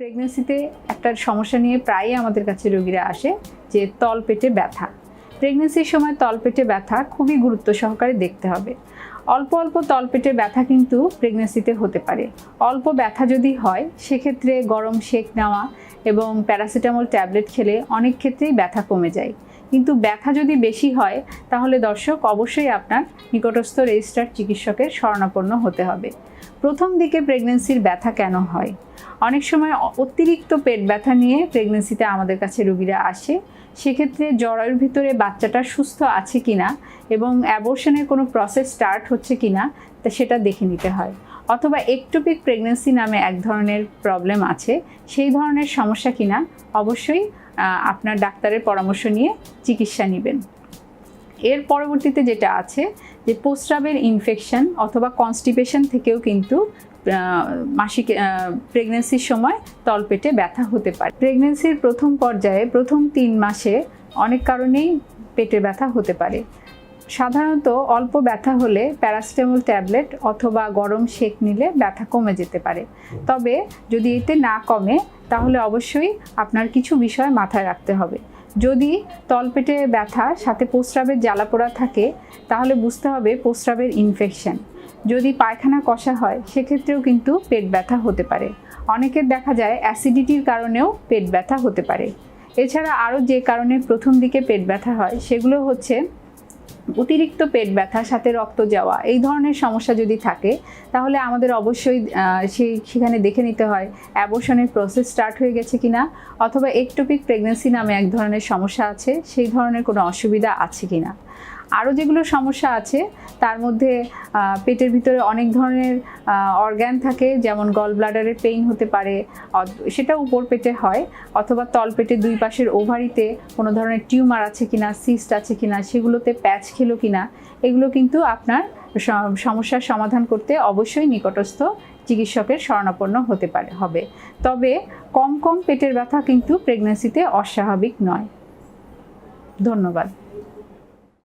প্রেগনেন্সিতে একটা সমস্যা নিয়ে প্রায়ই আমাদের কাছে রোগীরা আসে, যে তলপেটে ব্যথা। প্রেগনেন্সির সময় তলপেটে ব্যথা খুবই গুরুত্ব সহকারে দেখতে হবে। অল্প অল্প তলপেটে ব্যথা কিন্তু প্রেগনেন্সিতে হতে পারে। অল্প ব্যথা যদি হয়, সেক্ষেত্রে গরম শেক নেওয়া এবং প্যারাসিটামল ট্যাবলেট খেলে অনেক ক্ষেত্রেই ব্যথা কমে যায়। কিন্তু ব্যথা যদি বেশি হয়, তাহলে দর্শক অবশ্যই আপনার নিকটস্থ রেজিস্টার্ড চিকিৎসকের শরণাপন্ন হতে হবে। প্রথম দিকে প্রেগনেন্সির ব্যথা কেন হয়? অনেক সময় অতিরিক্ত পেট ব্যথা নিয়ে প্রেগনেন্সিতে আমাদের কাছে রুগীরা আসে। সেক্ষেত্রে জরায়ুর ভিতরে বাচ্চাটা সুস্থ আছে কি না এবং অ্যাবর্শনের কোনো প্রসেস স্টার্ট হচ্ছে কিনা, তা সেটা দেখে নিতে হয়। অথবা একটোপিক প্রেগনেন্সি নামে এক ধরনের প্রবলেম আছে, সেই ধরনের সমস্যা কিনা, অবশ্যই আপনার ডাক্তারের পরামর্শ নিয়ে চিকিৎসা নেবেন। এর পরবর্তীতে যেটা আছে, যে প্রস্রাবের ইনফেকশন অথবা কনস্টিপেশন থেকেও কিন্তু মাসিক প্রেগনেন্সির সময় তলপেটে ব্যথা হতে পারে। প্রেগনেন্সির প্রথম পর্যায়ে প্রথম তিন মাসে অনেক কারণেই পেটে ব্যথা হতে পারে। সাধারণত অল্প ব্যথা হলে প্যারাসিটামল ট্যাবলেট অথবা গরম সেক নিলে ব্যথা কমে যেতে পারে। তবে যদি এতে না কমে, তাহলে অবশ্যই আপনার কিছু বিষয় মাথায় রাখতে হবে। যদি তলপেটে ব্যথা, সাথে প্রস্রাবের জ্বালা জ্বালাপোড়া থাকে, তাহলে বুঝতে হবে প্রস্রাবের ইনফেকশন যদি পায়খানা কষা হয়, সেক্ষেত্রেও কিন্তু পেট ব্যথা হতে পারে। অনেকের দেখা যায় অ্যাসিডিটির কারণেও পেট ব্যথা হতে পারে। এছাড়া আরও যে কারণে প্রথম দিকে পেট ব্যথা হয়, সেগুলো হচ্ছে অতিরিক্ত পেট ব্যথা, সাথে রক্ত যাওয়া, এই ধরনের সমস্যা যদি থাকে, তাহলে আমাদের অবশ্যই সেই, সেখানে দেখে নিতে হয় অ্যাবর্শনের প্রসেস স্টার্ট হয়ে গেছে কি না অথবা একটোপিক প্রেগনেন্সি নামে এক ধরনের সমস্যা আছে, সেই ধরনের কোনো অসুবিধা আছে কিনা। আরও যেগুলো সমস্যা আছে, তার মধ্যে পেটের ভিতরে অনেক ধরনের অর্গ্যান থাকে, যেমন গল ব্লাডারের পেইন হতে পারে সেটা উপর পেটে হয়, অথবা তল পেটে দুই পাশের ওভারিতে কোনো ধরনের টিউমার আছে কিনা সিস্ট আছে কিনা, সেগুলোতে প্যাচ খেলো কিনা, এগুলো কিন্তু আপনার সমস্যার সমাধান করতে অবশ্যই নিকটস্থ চিকিৎসকের শরণাপন্ন হতে পারে, হবে। তবে কম কম পেটের ব্যথা কিন্তু প্রেগনেন্সিতে অস্বাভাবিক নয়। ধন্যবাদ।